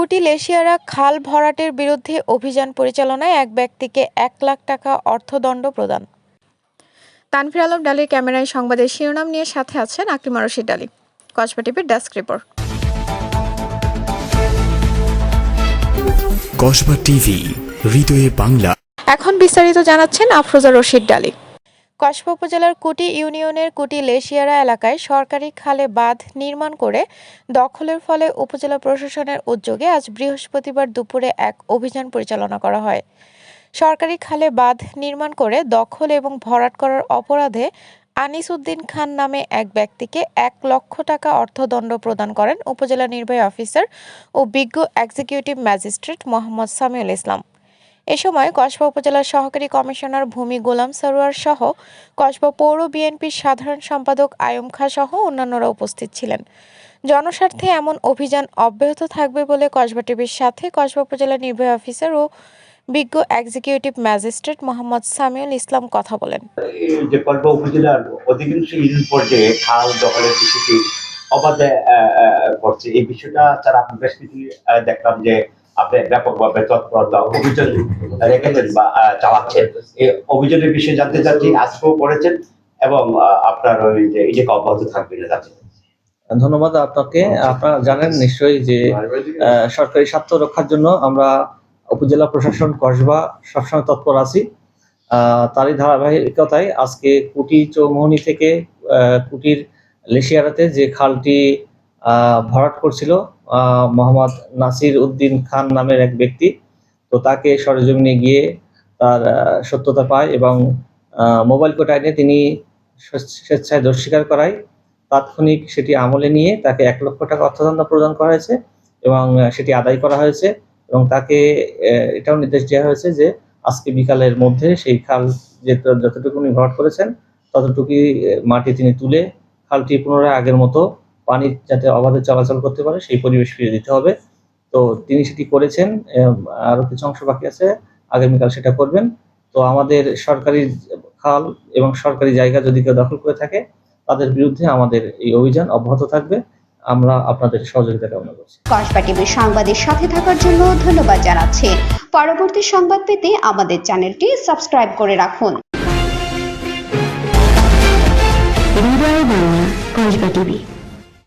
কুটি লেশিয়ারা খাল ভরাটের বিরুদ্ধে অভিযান পরিচালনায় এক ব্যক্তিকে এক লাখ টাকা অর্থদণ্ড প্রদান। তানফির আলম ডালির ক্যামেরায় সংবাদের শিরোনাম নিয়ে সাথে আছেন আকলিমা রশিদ ডালি। কসবা টিভির ডেস্ক রিপোর্ট। কসবা টিভি হৃদয়ে বাংলা। এখন বিস্তারিত জানাচ্ছেন আফরোজা রশিদ ডালি। কসবা উপজেলার কুটি ইউনিয়নের কুটি লেশিয়ারা এলাকায় সরকারি খালে বাঁধ নির্মাণ করে দখলের ফলে উপজেলা প্রশাসনের উদ্যোগে আজ বৃহস্পতিবার দুপুরে এক অভিযান পরিচালনা করা হয়। সরকারি খালে বাঁধ নির্মাণ করে দখল এবং ভরাট করার অপরাধে আনিস উদ্দিন খান নামে এক ব্যক্তিকে এক লক্ষ টাকা অর্থদণ্ড প্রদান করেন উপজেলা নির্বাহী অফিসার ও বিজ্ঞ এক্সিকিউটিভ ম্যাজিস্ট্রেট মোহাম্মদ সামিউল ইসলাম। এ সময় কসবা উপজেলার সহকারী কমিশনার ভূমি গোলাম সরোয়ার সহ কসবা পৌর বিএনপির সাধারণ সম্পাদক আয়ম খা সহ অন্যান্যরা উপস্থিত ছিলেন। জনস্বার্থে এমন অভিযান অব্যাহত থাকবে বলে কসবা টিভির সাথে কসবা উপজেলা নির্বাহী অফিসার ও বিজ্ঞ এক্সিকিউটিভ ম্যাজিস্ট্রেট মোহাম্মদ সামিউল ইসলাম কথা বলেন। যে উপজেলার অধিকাংশ পর্যায়ে খাল দখলের বিষয়টি অবাধে করছে। এই বিষয়টা ছাড়া বেশ কিছু দেখলাম যে আপনি ব্যাপকভাবে তৎপরতা অভিযান রেখেছেন বা চালাচ্ছেন। এই অভিযানের বিষয়ে জানতে চাচ্ছি আজকেও করেছেন এবং আপনার ওই যে এই যে অব্যাহত থাকবে না ধন্যবাদ আপনাকে। আপনারা জানেন নিশ্চয়ই যে সরকারি স্বার্থ রক্ষার জন্য আমরা উপজেলা প্রশাসন কসবা সবসময় তৎপর আছি। আহ, তারই ধারাবাহিকতায় আজকে কুটি চৌমোহনী থেকে কুটির লেশিয়ারাতে যে খালটি আহ, ভরাট করছিল মোহাম্মদ নাসির উদ্দিন খান নামের এক ব্যক্তি। তো তাকে সরজমিনে গিয়ে তার সত্যতা পায় এবং মোবাইল কোর্ট আইনে তিনি স্বেচ্ছায় দোষ স্বীকার করায়। তাৎক্ষণিক সেটি আমলে নিয়ে তাকে এক লক্ষ টাকা অর্থদণ্ড প্রদান করা হয়েছে এবং সেটি আদায় করা হয়েছে এবং তাকে এটাও নির্দেশ দেওয়া হয়েছে যে আজকে বিকালের মধ্যে সেই খাল যে যতটুকু উনি ভরাট করেছেন, ততটুকুই মাটি তিনি তুলে খালটি পুনরায় আগের মতো পানি যাতে অবাধে চলাচল করতে পারে সেই পরিবেশ ফিরে দিতে হবে। তো তিনি সেটি করেছেন আরও কিছু অংশ বাকি আছে আগামীকাল সেটা করবেন। তো আমাদের সরকারি খাল এবং সরকারি জায়গা যদি কেউ দখল করে থাকে তাদের বিরুদ্ধে আমাদের এই অভিযান অব্যাহত থাকবে। আমরা আপনাদের সহযোগিতা কামনা করছি। কসবা টিভির সংবাদের সাথে থাকার জন্য ধন্যবাদ জানাচ্ছি। পরবর্তী সংবাদ পেতে আমাদের চ্যানেলটি সাবস্ক্রাইব করে রাখুন। হৃদয় বাংলা কসবা টিভি।